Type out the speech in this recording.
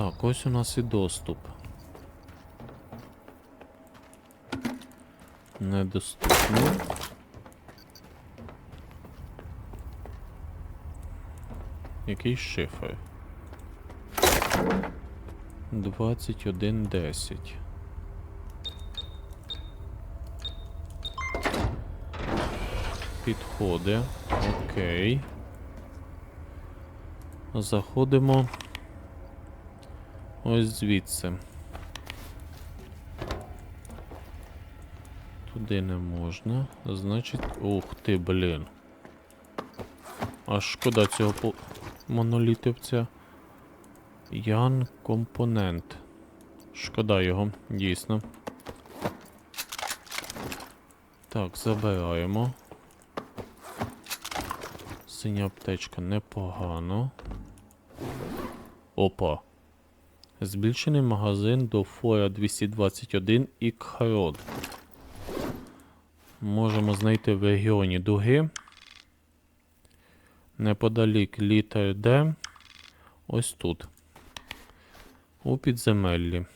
Так, ось у нас і доступ. Недоступно. Який шифр? 21.10. Підходи. Окей. Заходимо. Ось звідси. Туди не можна. Значить. Ух ти, блін. Аж шкода цього по... монолітівця. Ян компонент. Шкода його, дійсно. Так, забираємо. Синя аптечка непогано. Опа. Збільшений магазин до Фоя 221 і Кхарод. Можемо знайти в регіоні дуги. Неподалік літер Д. Ось тут. У підземеллі.